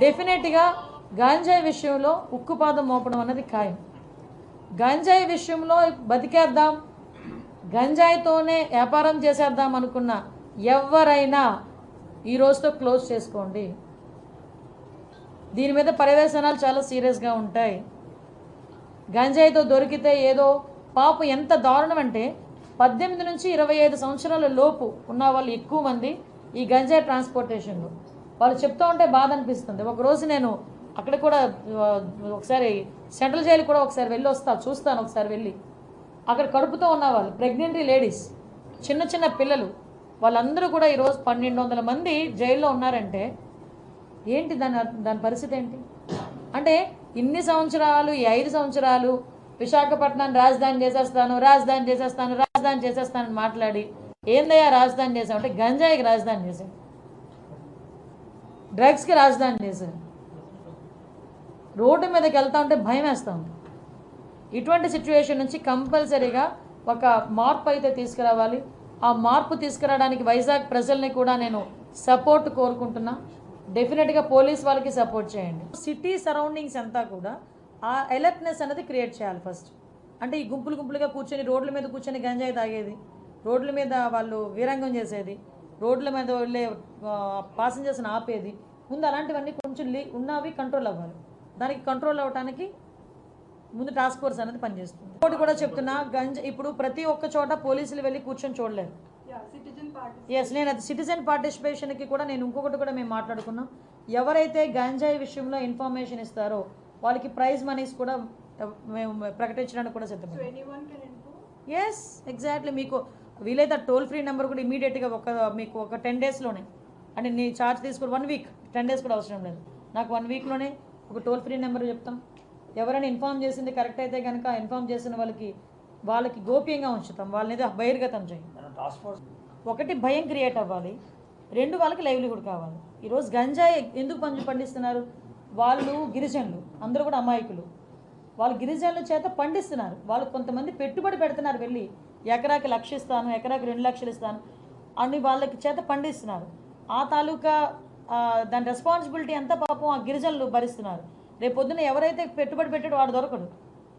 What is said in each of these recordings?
డెఫినెట్గా గాంజాయి విషయంలో ఉక్కుపాదం మోపడం అన్నది ఖాయం. గంజాయి విషయంలో బతికేద్దాం గంజాయితోనే వ్యాపారం చేసేద్దాం అనుకున్న ఎవరైనా ఈ రోజుతో క్లోజ్ చేసుకోండి. దీని మీద పర్యవేశనాలు చాలా సీరియస్గా ఉంటాయి. గంజాయితో దొరికితే ఏదో పాపు ఎంత దారుణం అంటే పద్దెనిమిది నుంచి ఇరవై ఐదు సంవత్సరాల లోపు ఉన్న వాళ్ళు ఎక్కువ మంది ఈ గంజాయి ట్రాన్స్పోర్టేషన్లో. వాళ్ళు చెప్తూ ఉంటే బాధ అనిపిస్తుంది ఒకరోజు నేను అక్కడ కూడా ఒకసారి సెంట్రల్ జైలు కూడా ఒకసారి వెళ్ళి వస్తా చూస్తాను ఒకసారి వెళ్ళి. అక్కడ కడుపుతో ఉన్న వాళ్ళు ప్రెగ్నెంట్ లేడీస్ చిన్న చిన్న పిల్లలు వాళ్ళందరూ కూడా ఈరోజు పన్నెండు వందల మంది జైల్లో ఉన్నారంటే ఏంటి దాని దాని పరిస్థితి ఏంటి? అంటే ఇన్ని సంవత్సరాలు ఈ ఐదు సంవత్సరాలు విశాఖపట్నాన్ని రాజధాని చేసేస్తాను రాజధాని చేసేస్తాను రాజధాని చేసేస్తానని మాట్లాడి ఏందయ్యా రాజధాని చేసామంటే గంజాయికి రాజధాని చేశాం డ్రగ్స్కి రాజధాని సార్ రోడ్డు మీదకి వెళ్తూ ఉంటే భయం వేస్తూ. ఉంది ఇటువంటి సిచ్యువేషన్ నుంచి కంపల్సరీగా ఒక మార్పు అయితే తీసుకురావాలి. ఆ మార్పు తీసుకురావడానికి వైజాగ్ ప్రజల్ని కూడా నేను సపోర్ట్ కోరుకుంటున్నా. డెఫినెట్గా పోలీస్ వాళ్ళకి సపోర్ట్ చేయండి. సిటీ సరౌండింగ్స్ అంతా కూడా ఆ అలర్ట్నెస్ అనేది క్రియేట్ చేయాలి ఫస్ట్. అంటే ఈ గుంపులు గుంపులుగా కూర్చొని రోడ్ల మీద కూర్చొని గంజాయి తాగేది రోడ్ల మీద వాళ్ళు వీరంగం చేసేది రోడ్ల మీద వెళ్ళే పాసింజర్స్ని ఆపేది. ముందు అలాంటివన్నీ కొంచెం లీ ఉన్నవి కంట్రోల్ అవ్వాలి. దానికి కంట్రోల్ అవ్వడానికి ముందు టాస్క్ ఫోర్స్ అనేది పనిచేస్తుంది. ఇంకోటి కూడా చెప్తున్నా గంజ ఇప్పుడు ప్రతి ఒక్క చోట పోలీసులు వెళ్ళి కూర్చొని చూడలేరు. ఎస్ నేను అది సిటిజన్ పార్టిసిపేషన్కి కూడా నేను ఇంకొకటి కూడా మేము మాట్లాడుకున్నాం. ఎవరైతే గంజాయి విషయంలో ఇన్ఫర్మేషన్ ఇస్తారో వాళ్ళకి ప్రైజ్ మనీస్ కూడా మేము ప్రకటించడానికి కూడా సిద్ధమే ఎస్ ఎగ్జాక్ట్లీ మీకు వీలైతే టోల్ ఫ్రీ నెంబర్ కూడా ఇమీడియట్గా ఒక మీకు ఒక టెన్ డేస్లోనే అంటే నీ ఛార్జ్ తీసుకుని వన్ వీక్ టెన్ డేస్ కూడా అవసరం లేదు. నాకు వన్ వీక్లోనే ఒక టోల్ ఫ్రీ నెంబర్ చెప్తాం. ఎవరైనా ఇన్ఫామ్ చేసింది కరెక్ట్ అయితే కనుక ఇన్ఫామ్ చేసిన వాళ్ళకి వాళ్ళకి గోప్యంగా ఉంచుతాం. వాళ్ళని ఏదో బహిర్గతం చేయం. టాస్క్ ఫోర్స్ ఒకటి భయం క్రియేట్ అవ్వాలి. రెండు వాళ్ళకి లైవ్లీహుడ్ కావాలి. ఈరోజు గంజాయి ఎందుకు పంచి పండిస్తున్నారు? వాళ్ళు గిరిజనులు అందరూ కూడా అమాయకులు. వాళ్ళు గిరిజనుల చేత పండిస్తున్నారు. వాళ్ళు కొంతమంది పెట్టుబడి పెడుతున్నారు వెళ్ళి. ఎకరాకి లక్ష ఇస్తాను ఎకరాకి రెండు లక్షలు ఇస్తాను. అని వాళ్ళకి చేత పండిస్తున్నారు. ఆ తాలూకా దాని రెస్పాన్సిబిలిటీ ఎంత పాపం ఆ గిరిజనులు భరిస్తున్నారు. రేపు పొద్దున్న ఎవరైతే పెట్టుబడి పెట్టాడో వాడు దొరకడు.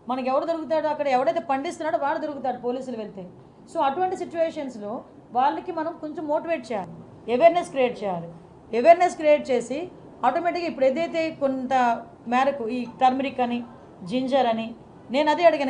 మనకి ఎవరు దొరుకుతాడో అక్కడ ఎవడైతే పండిస్తున్నాడో వాడు దొరుకుతాడు పోలీసులు వెళ్తే. సో అటువంటి సిచ్యువేషన్స్లో వాళ్ళకి మనం కొంచెం మోటివేట్ చేయాలి. అవేర్నెస్ క్రియేట్ చేయాలి. అవేర్నెస్ క్రియేట్ చేసి ఆటోమేటిక్గా ఇప్పుడు ఏదైతే కొంత మేరకు ఈ టర్మరిక్ అని జింజర్ అని నేను అదే అడిగాను.